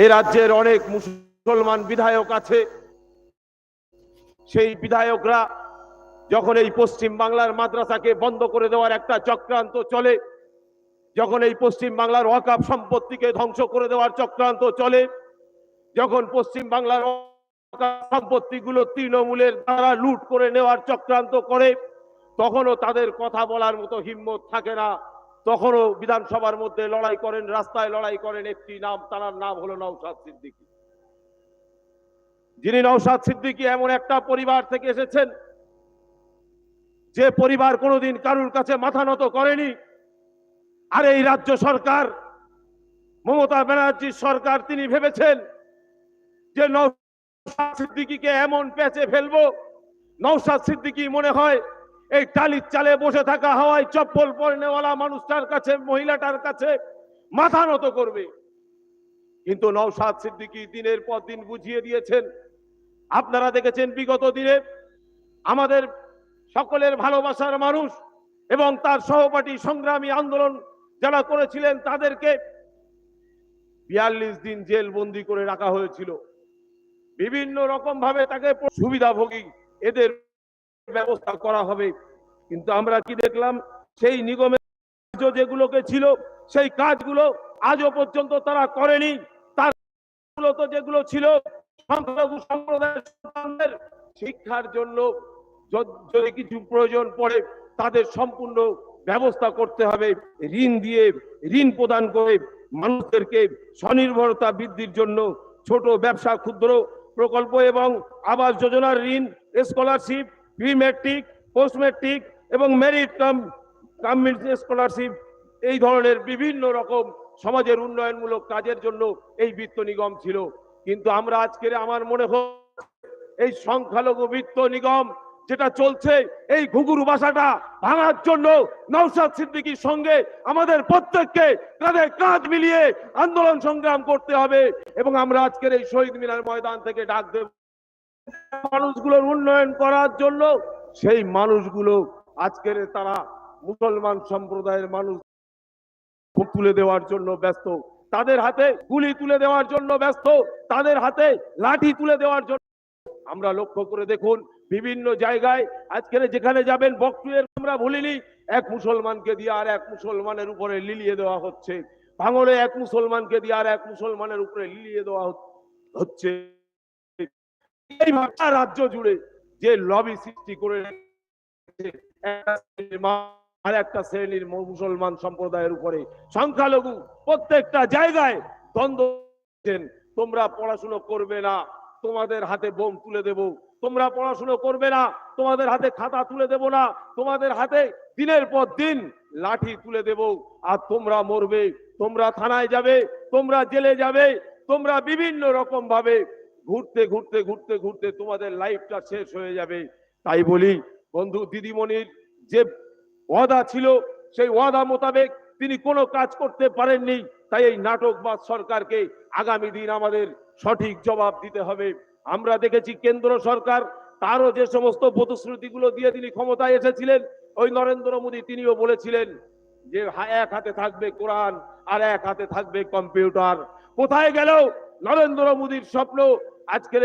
এ রাজ্যের অনেক মুসলমান বিধায়ক আছে। সেই বিধায়করা যখন এই পশ্চিম বাংলার মাদ্রাসাকে বন্ধ করে দেওয়ার একটা চক্রান্ত চলে, যখন এই পশ্চিম বাংলার ওয়াকাপ সম্পত্তিকে ধ্বংস করে দেওয়ার চক্রান্ত চলে, যখন পশ্চিম বাংলার সম্পত্তিগুলো তৃণমূলের দ্বারা লুট করে নেওয়ার চক্রান্ত করে, তখনও তাদের কথা বলার মতো হিম্মত থাকে না। তখনও বিধানসভার মধ্যে লড়াই করেন, রাস্তায় লড়াই করেন, একটি নাম, তার নাম হলো নওশাদ সিদ্দিকী। যিনি নওশাদ সিদ্দিকী এমন একটা পরিবার থেকে এসেছেন, যে পরিবার কোনোদিন কারুর কাছে মাথা নত করেনি। আর এই রাজ্য সরকার, মমতা ব্যানার্জির সরকার তিনি ভেবেছেন যে নওশাদ সিদ্দিকীকে এমন প্যাচে ফেলব, নওশাদ সিদ্দিকী মনে হয় এই টালির চালে বসে থাকা হাওয়ায় চপ্পল পরনেওয়ালা মানুষটার কাছে, মহিলাটার কাছে মাথা নত করবে। কিন্তু নওশাদ সিদ্দিকি দিনের পর দিন বুঝিয়ে দিয়েছেন, আপনারা দেখেছেন বিগত দিনে আমাদের সকলের ভালোবাসার মানুষ এবং তার সহপাঠী সংগ্রামী আন্দোলন যারা করেছিলেন তাদেরকে বিয়াল্লিশ দিন জেল বন্দি করে রাখা হয়েছিল। বিভিন্ন রকম ভাবে তাকে সুবিধাভোগী এদের ব্যবস্থা করা হবে। কিন্তু আমরা কি দেখলাম, সেই নিগমের কাজ যেগুলোকে ছিল, সেই কাজগুলো আজও পর্যন্ত তারা করেনি। তার মূলত যেগুলো ছিল সংখ্যালঘু সম্প্রদায়ের শিক্ষার জন্য যদি কিছু প্রয়োজন পড়ে, তাদের সম্পূর্ণ ব্যবস্থা করতে হবে। ঋণ দিয়ে ঋণ প্রদান করে মানুষদেরকে স্বনির্ভরতা বৃদ্ধির জন্য ছোট ব্যবসা ক্ষুদ্র প্রকল্প এবং আবাস যোজনার ঋণ, scholarship pre matric post matric এবং মেরিট কাম কমিউনিটি স্কলারশিপ এই ধরনের বিভিন্ন রকম সমাজের উন্নয়নমূলক কাজের জন্য এই বৃত্ত নিগম ছিল। কিন্তু আমরা আজকের আমার মনে হয় এই সংখ্যালঘু বৃত্ত নিগম যেটা চলছে, এই ঘুঘুরু বাসাটা ভাঙার জন্য নৌসাদ সিদ্দিকীর সঙ্গে আমাদের প্রত্যেককে কাঁধে কাঁধ মিলিয়ে আন্দোলন সংগ্রাম করতে হবে এবং আমরা আজকের এই শহীদ মিনার ময়দান থেকে ডাক দেব। মানুষগুলোর উন্নয়ন করার জন্য সেই মানুষগুলো আজকের তারা মুসলমান সম্প্রদায়ের মানুষ তুলে দেওয়ার জন্য ব্যস্ত। তাদের হাতে গুলি তুলে দেওয়ার জন্য ব্যস্ত। তাদের হাতে লাঠি তুলে দেওয়ার জন্য আমরা লক্ষ্য করে দেখুন, বিভিন্ন জায়গায় আজকের যেখানে যাবেন বকটুয়ের আমরা ভুলিনি, এক মুসলমানকে দিয়ে আর এক মুসলমানের উপরে লিলিয়ে দেওয়া হচ্ছে। ভাঙলে এক মুসলমানকে দিয়ে আর এক মুসলমানের উপরে লিলিয়ে দেওয়া হচ্ছে- এইভাবে সারা রাজ্য জুড়ে যে লবি সৃষ্টি করে আর একটা শ্রেণির মুসলমান সম্প্রদায়ের উপরে। সংখ্যালঘু প্রত্যেকটা জায়গায় দ্বন্দ্ব তোমরা পড়াশুনো করবে না, তোমাদের হাতে বোম তুলে দেব। তোমরা পড়াশুনো করবে না, তোমাদের হাতে খাতা তুলে দেব না, তোমাদের হাতে দিনের পর দিন লাঠি তুলে দেব। আর তোমরা মরবে, তোমরা থানায় যাবে, তোমরা জেলে যাবে, তোমরা বিভিন্ন রকম ভাবে ঘুরতে ঘুরতে ঘুরতে ঘুরতে তোমাদের লাইফটা শেষ হয়ে যাবে। তাই বলি, বন্ধু দিদিমণির যে ওয়াদা ছিল, সেই ওয়াদা মোতাবেক তিনি কোনো কাজ করতে পারেননি। তাই এই নাটকবাদ সরকারকে আগামী দিন আমাদের সঠিক জবাব দিতে হবে। আমরা দেখেছি কেন্দ্র সরকার তারও যে সমস্ত প্রতিশ্রুতিগুলো দিয়ে তিনি ক্ষমতায় এসেছিলেন, ওই নরেন্দ্র মোদী তিনিও বলেছিলেন যে এক হাতে থাকবে কোরআন আর এক হাতে থাকবে কম্পিউটার। কোথায় গেল নরেন্দ্র মোদীর স্বপ্ন? আজকের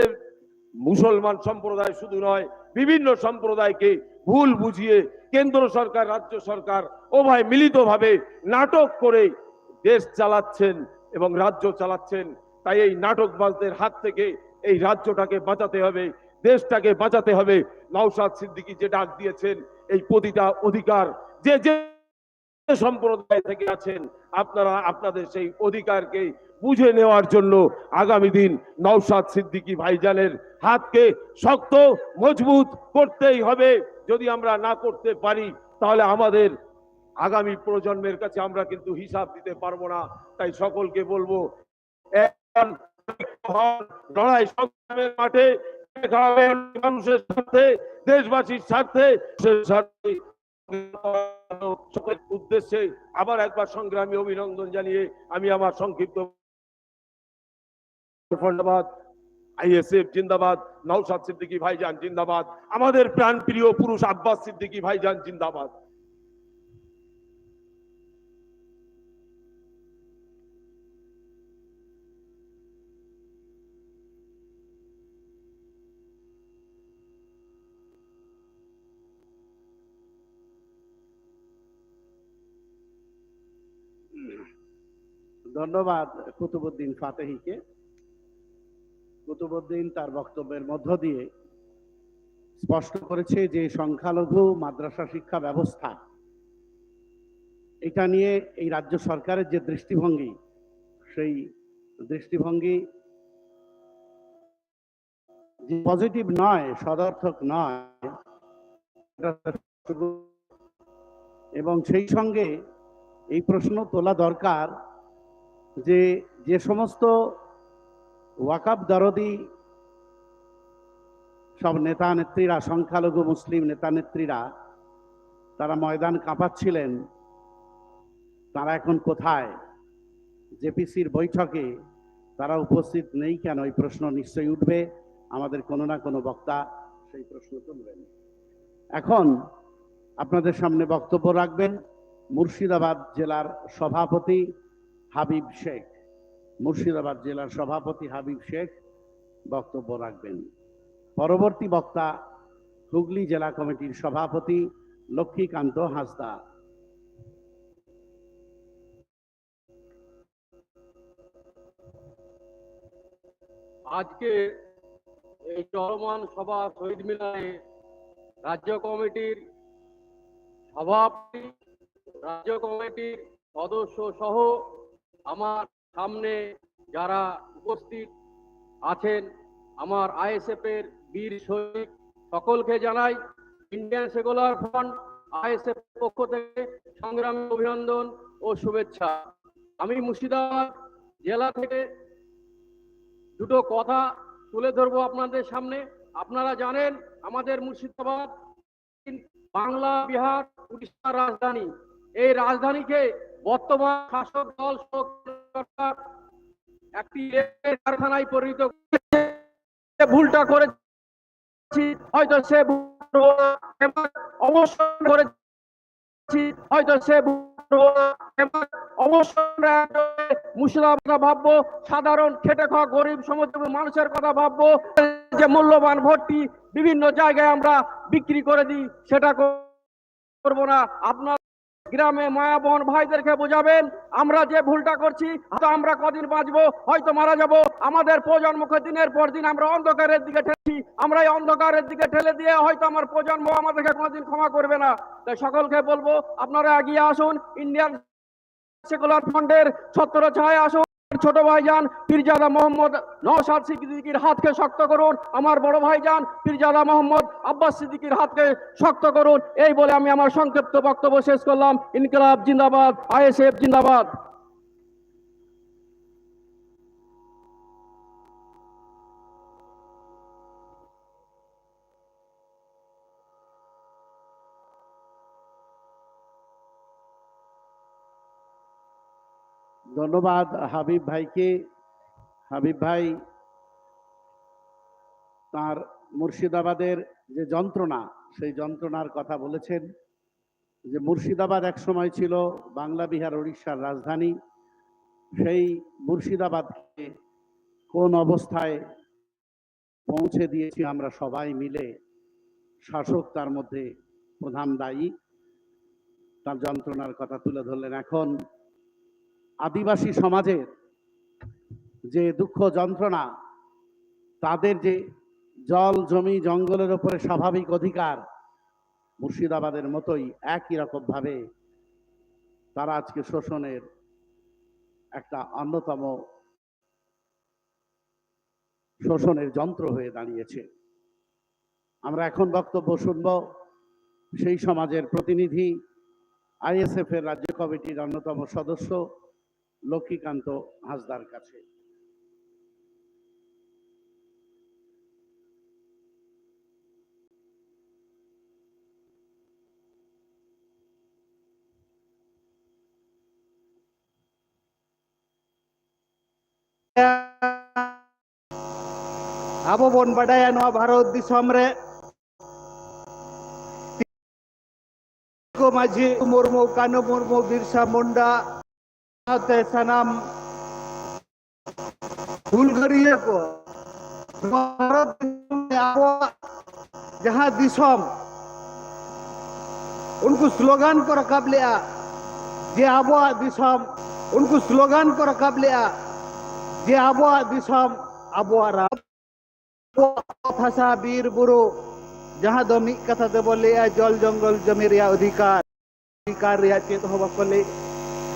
মুসলমান সম্প্রদায় শুধু নয়, বিভিন্ন সম্প্রদায়কে ভুল বুঝিয়ে কেন্দ্র সরকার, রাজ্য সরকার উভয় মিলিতভাবে নাটক করে দেশ চালাচ্ছেন এবং রাজ্য চালাচ্ছেন। তাই এই নাটকবাজদের হাত থেকে এই রাজ্যটাকে বাঁচাতে হবে, দেশটাকে বাঁচাতে হবে। নওশাদ সিদ্দিকী যে ডাক দিয়েছেন, এই প্রতিটা অধিকার যে যে সম্প্রদায় থেকে আছেন, আপনারা, আপনাদের সেই অধিকারকে বুঝে নেওয়ার জন্য আগামী দিন নওশাদ সিদ্দিকী ভাইজানের হাতকে শক্ত, মজবুত করতেই হবে। যদি আমরা না করতে পারি, তাহলে আমাদের আগামী প্রজন্মের কাছে আমরা কিন্তু হিসাব দিতে পারব না। তাই সকলকে বলব লড়াই সংগ্রামের মাঠে মানুষের দেশবাসীর স্বার্থে উদ্দেশ্যে আবার একবার সংগ্রামী অভিনন্দন জানিয়ে আমি আমার সংক্ষিপ্ত মুজফরনাবাদ আইএসএফ জিন্দাবাদ, নওশাদ সিদ্দিকি ভাইজান জিন্দাবাদ, আমাদের প্রাণ প্রিয় পুরুষ আব্বাস সিদ্দিকি ভাইজান জিন্দাবাদ। ধন্যবাদ কুতুবুদ্দিন ফাতেহিকে। কুতুবুদ্দিন তার বক্তব্যের মধ্য দিয়ে স্পষ্ট করেছে যে সংখ্যালঘু মাদ্রাসা শিক্ষা ব্যবস্থা, এটা নিয়ে এই রাজ্য সরকারের যে দৃষ্টিভঙ্গি, সেই দৃষ্টিভঙ্গি পজিটিভ নয়, সদর্থক নয় এবং সেই সঙ্গে এই প্রশ্ন তোলা দরকার যে যে সমস্ত ওয়াকাব দরদি, সব নেতা নেত্রীরা, সংখ্যালঘু, মুসলিম নেতা নেত্রীরা, তারা ময়দান কাঁপাচ্ছিলেন। তারা এখন কোথায়? জেপিসির বৈঠকে তারা উপস্থিত নেই কেন? এই প্রশ্ন নিশ্চয়ই উঠবে। আমাদের কোনো না কোনো বক্তা সেই প্রশ্ন তুলবেন। এখন আপনাদের সামনে বক্তব্য রাখবেন মুর্শিদাবাদ জেলার সভাপতি হাবিব শেখ। মুর্শিদাবাদ জেলার সভাপতি হাবিব শেখ বক্তব্য রাখবেন। পরবর্তী বক্তা হুগলি জেলা কমিটির সভাপতি লক্ষ্মীকান্ত হাসদা। আজকে এই চলমান সভা শহীদ মিনারে রাজ্য কমিটির সভাপতি, রাজ্য কমিটির সদস্য সহ আমার সামনে যারা উপস্থিত আছেন, আমার আইএসএফ এর বীর সৈনিক সকলকে জানাই ইন্ডিয়ান সেকুলার ফ্রন্ট আইএসএফ পক্ষ থেকে সংগ্রামী অভিনন্দন ও শুভেচ্ছা। আমি মুর্শিদাবাদ জেলা থেকে দুটো কথা তুলে ধরবো আপনাদের সামনে। আপনারা জানেন, আমাদের মুর্শিদাবাদ, বাংলা, বিহার, উড়িষ্যার রাজধানী। এই রাজধানীকে বর্তমান শাসক দল একটি কারখানায় পরিণত। ভুলটা করেছি, হয়তো সে অবসর হয়তো সে সাধারণ খেটে খাওয়া গরিব সমস্ত মানুষের কথা ভাববো, যে মূল্যবান ভোটটি বিভিন্ন জায়গায় আমরা বিক্রি করে দিই, সেটা করব না আপনার গ্রামে মায়া বোন ভাইদেরকে বোঝাবেন, আমরা যে ভুলটা করছি, হয়তো আমরা কদিন বাঁচবো, হয়তো মারা যাব। আমাদের প্রজন্মকে দিনের পর দিন আমরা অন্ধকারের দিকে ঠেলছি। আমরা এই অন্ধকারের দিকে ঠেলে দিয়ে হয়তো আমার প্রজন্ম আমাদেরকে কোনোদিন ক্ষমা করবে না। তাই সকলকে বলব, আপনারা এগিয়ে আসুন, ইন্ডিয়ান সেকুলার ফ্রন্টের ছত্র ছায় আসুন। ছোট ভাইজান, পীরজাদা মোহাম্মদ নওশাদ সিদ্দিকির হাতকে শক্ত করুন। আমার বড় ভাই যান পীরজাদা মোহাম্মদ আব্বাস সিদ্দিকির হাতকে শক্ত করুন। এই বলে আমি আমার সংক্ষিপ্ত বক্তব্য শেষ করলাম। ইনকিলাব জিন্দাবাদ, আইএসএফ জিন্দাবাদ। ধন্যবাদ হাবিব ভাইকে। হাবিব ভাই তার মুর্শিদাবাদের যে যন্ত্রণা, সেই যন্ত্রণার কথা বলেছেন যে মুর্শিদাবাদ এক সময় ছিল বাংলা, বিহার উড়িষ্যার রাজধানী। সেই মুর্শিদাবাদকে কোন অবস্থায় পৌঁছে দিয়েছি আমরা সবাই মিলে, শাসক তার মধ্যে প্রধান দায়ী। তার যন্ত্রণার কথা তুলে ধরলেন। এখন আদিবাসী সমাজের যে দুঃখ যন্ত্রণা, তাদের যে জল, জমি, জঙ্গলের ওপরে স্বাভাবিক অধিকার, মুর্শিদাবাদের মতোই একই রকমভাবে তারা আজকে শোষণের একটা অন্যতম শোষণের যন্ত্র হয়ে দাঁড়িয়েছে। আমরা এখন বক্তব্য শুনব সেই সমাজের প্রতিনিধি আইএসএফ এর রাজ্য কমিটির অন্যতম সদস্য লক্ষ্মীকান্ত হাসদার কাছে ᱟᱵᱚ ᱵᱚᱱ ᱵᱟᱰᱟᱭᱟ ᱱᱚᱣᱟ ᱵᱷᱟᱨᱚᱛ ᱫᱤᱥᱚᱢ ᱨᱮ ᱠᱚ ᱢᱟᱹᱡᱷᱤ ᱢᱩᱨᱢᱩ ᱠᱟᱱᱩ ᱢᱩᱨᱢᱩ ᱵᱤᱨᱥᱟ ᱢᱩᱱᱰᱟ नाम भूल करिए को। जहाँ दिसम। उनको स्लोगान को रखा रखब आ। जे अब दिसम, उनको स्लोगान को रखा रखब आ। जे अब दिसम अब भाषा बीर बुरु। जहाँ दो मिद कथा देव लिया जल जंगल जमी अधिकार। अधिकार चेत हो बको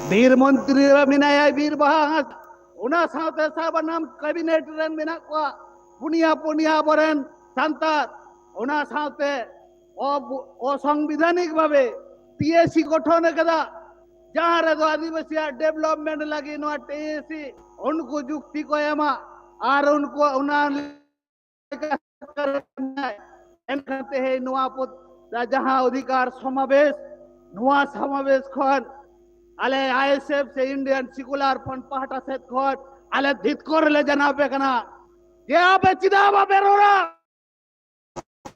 वीर मंत्री मिनाया वीर बहाज उना साते साबनाम कैबिनेट रन मिनाकवा पुनिया पुनिया बरन संतार। उना साते ओ ओ संविधानिक भावे टीएससी गठन केदा जहाँ रे आदिवासी डेवलपमेंट लागि नो टीएससी उनको युक्ति को एमा आर उनको उना करना अधिकार समावेश नुआ समावेश আলে আইএসএফ সে ইন্ডিয়ান সিকুলার ফ্রন্ট পাহাটা সেট খট আলে ধিত করলে জানাবে কেনা যে আবে চিদাবা বেরোরা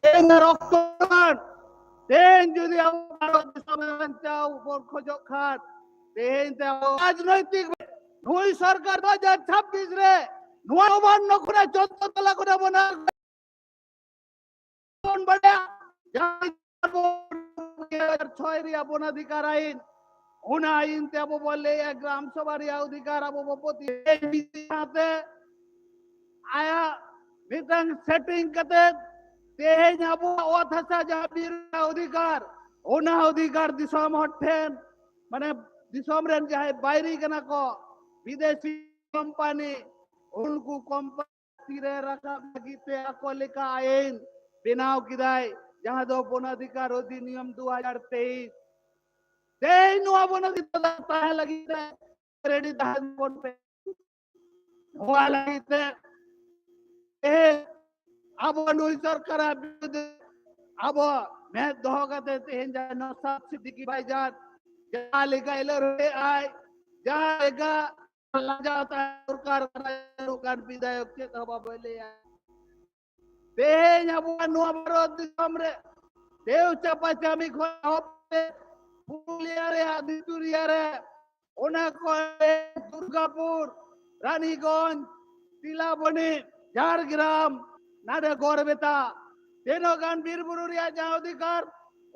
তেন রক্তদান তেন যদি চাও বর্ষ খান। তেন রাজনৈতিক নই সরকার দু হাজার ছাব্বিশ রে। নয় নবান্ন করে চোদ্দ তলা করে বড়া? ছয় রিয়া বনাধিকার আইন। hunainte apa boleh ya gram sabar ya udikar apa bopoti bisate aya mitang setting kate teh nyabu othasa jabir udikar huna udikar disom hotten mane disom ren jahe bairi kana ko videshi company उनको company रे रखा लगीते अकोलिका ion बिनाव किदाय जहाँ दो पुनाधिकार अधिनियम 2023 Then wala dipadapahan lagi na credit dahan mo pe. Wala ite. Eh, अब अनुसर करा अब मैं दोहगा देते हैं जानो सब सिद्दीकी भाई जान जा लेगा इलर रे आए जाएगा अल्लाह जाता है सरकार सरकार विधायक के कबा बोले यार बे जब नो अवरोध कमरे देव चपा चामी खो পুরুলিয়ারে আদিতুরিয়ারে ওনা কয়ে দুর্গাপুর, রানীগঞ্জ তিলাবনি ঝাড়গ্রাম নাডে গড়বেতা। তেনো গান বীরবুরু রিয়া যা অধিকার,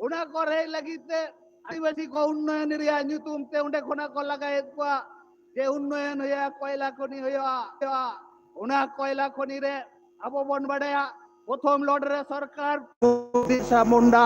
ওনা করে লাগিতে আদিবাসী কো উন্নয়ন রিয়া নিতুম তে উন্ডে খোনা কো লাগাই কুয়া যে উন্নয়ন হইয়া কয়লা খনি হইয়া, ওনা কয়লা খনি রে আবো বন বাড়ায়া। প্রথম লড়রে সরকার বিরসা মুন্ডা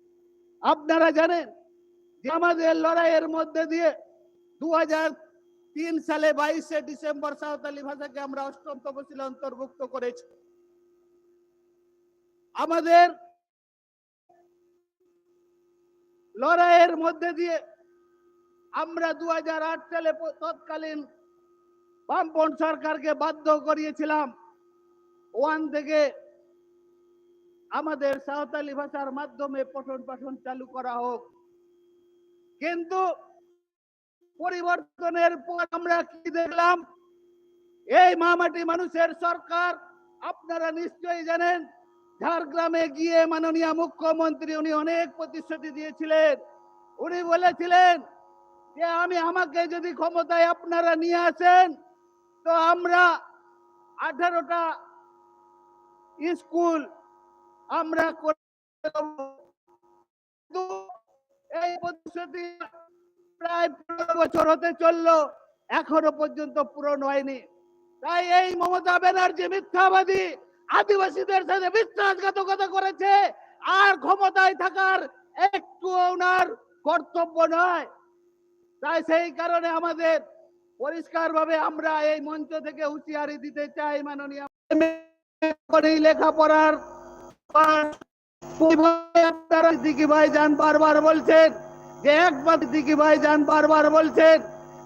আপনারা জানেন যে আমাদের লড়াইয়ের মধ্যে দিয়ে দু তিন সালে বাইশে ডিসেম্বর সাঁওতালি ভাষাকে আমরা অষ্টম তফসিলে অন্তর্ভুক্ত করেছি। আমাদের লড়াইয়ের মধ্যে দিয়ে আমরা দু হাজার আট সালে তৎকালীন বামপন্থ সরকারকে বাধ্য করিয়েছিলাম। ওয়ান থেকে আমাদের সাঁওতালি ভাষার মাধ্যমে পঠন পাঠন চালু করা হোক। কিন্তু পরিবর্তনের পর আমরা কি দেখলাম? এই মামাটি মানুষের সরকার, আপনারা নিশ্চয়ই জানেন, ঝাড়গ্রামে গিয়ে মাননীয় মুখ্যমন্ত্রী উনি অনেক প্রতিশ্রুতি দিয়েছিলেন। উনি বলেছিলেন যে, আমি আমাকে যদি ক্ষমতায় আপনারা নিয়ে আসেন, তো আমরা আঠারোটা স্কুল আমরা এই প্রতিশ্রুতি প্রায় পনেরো বছর হতে চলল, এখনও পর্যন্ত পূরণ হয়নি। তাই এই মমতা ব্যানার্জি মিথ্যাবাদী, আদিবাসীদের সাথে বিশ্বাসঘাতকতা করেছে, আর ক্ষমতায় থাকার একটু ওনার কর্তব্য নয়। তাই সেই কারণে আমাদের পরিষ্কার ভাবে আমরা এই মঞ্চ থেকে হুঁশিয়ারি দিতে চাই মাননীয়। লেখাপড়ার ভাই যান বারবার বলছেন যে একমাত্র ভাই যান বারবার বলছেন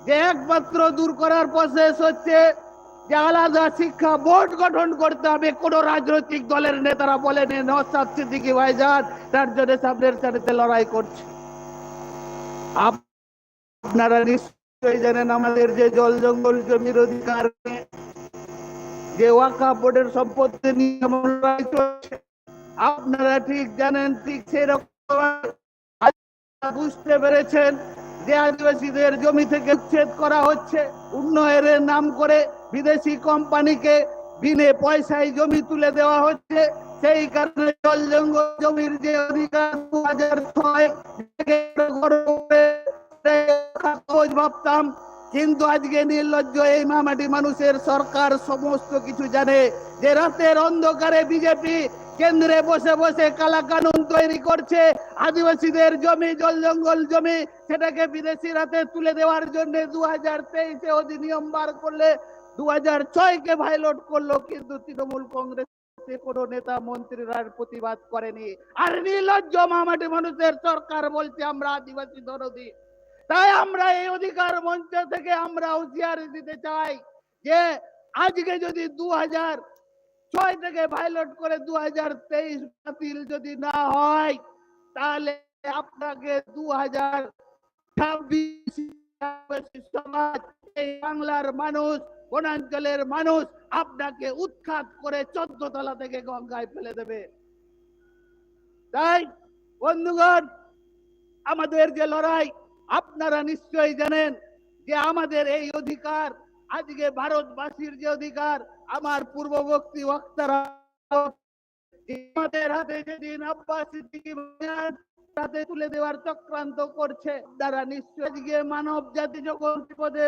যে একমাত্র দূর করার প্রসেস হচ্ছে যে আলাদা শিক্ষা বোর্ড গঠন করতে হবে কোন রাজনৈতিক দলের নেতারা বলেন ভাই যান তার জন্য সামনের লড়াই করছে আপনারা নিশ্চয়ই জানেন আমাদের যে জল জঙ্গল জমির অধিকার যে ওয়াকা বোর্ডের সম্পত্তি নিয়ে চলছে আপনারা ঠিক জানেন, ঠিক সেরকম বুঝতে পেরেছেন যে আদিবাসীদের জমি থেকে উচ্ছেদ করা হচ্ছে। উন্নয়নের নাম করে বিদেশি কোম্পানিকে বিনে পয়সায় জমি তুলে দেওয়া হচ্ছে। সেই কারণে জল জঙ্গল জমির যে অধিকার দু হাজার ছয় ভাবতাম, কিন্তু আজকে নির্লজ্জ এই মামাটি মানুষের সরকার সমস্ত কিছু জানে যে রাতের অন্ধকারে বিজেপি কেন্দ্রে বসে বসে কালা কানুন তৈরি করছে। আদিবাসীদের জমি, জল জঙ্গল জমি, সেটাকে বিদেশির হাতে তুলে দেওয়ার জন্য দু হাজার তেইশে অধিনিয়ম বার করলে দু হাজার ছয় কে ভাইলট করল, কিন্তু তৃণমূল কংগ্রেস কোনো নেতা মন্ত্রীরা প্রতিবাদ করেনি। আর নির্লজ্জ মামাটি মানুষের সরকার বলছে, আমরা আদিবাসী দরদি তাই আমরা এই অধিকার মঞ্চ থেকে আমরা হুঁশিয়ারি দিতে চাই যে, আজকে যদি দু হাজার ছয় থেকে ভাইলট করে দু হাজার তেইশ বাতিল যদি না হয়, তাহলে আপনাকে দু হাজার ছাব্বিশ সমাজ, এই বাংলার মানুষ, বনাঞ্চলের মানুষ আপনাকে উৎখাত করে চোদ্দ তলা থেকে গঙ্গায় ফেলে দেবে। তাই, বন্ধুগণ, আমাদের যে লড়াই, আপনারা নিশ্চয়ই জানেন যে আমাদের এই অধিকার, আজকে ভারতবাসীর যে অধিকার আমার পূর্ববর্তী বক্তারা হাতে যেদিন আব্বাস তুলে দেওয়ার চক্রান্ত করছে। তারা নিশ্চয় গিয়ে মানব জাতি যখন বিপদে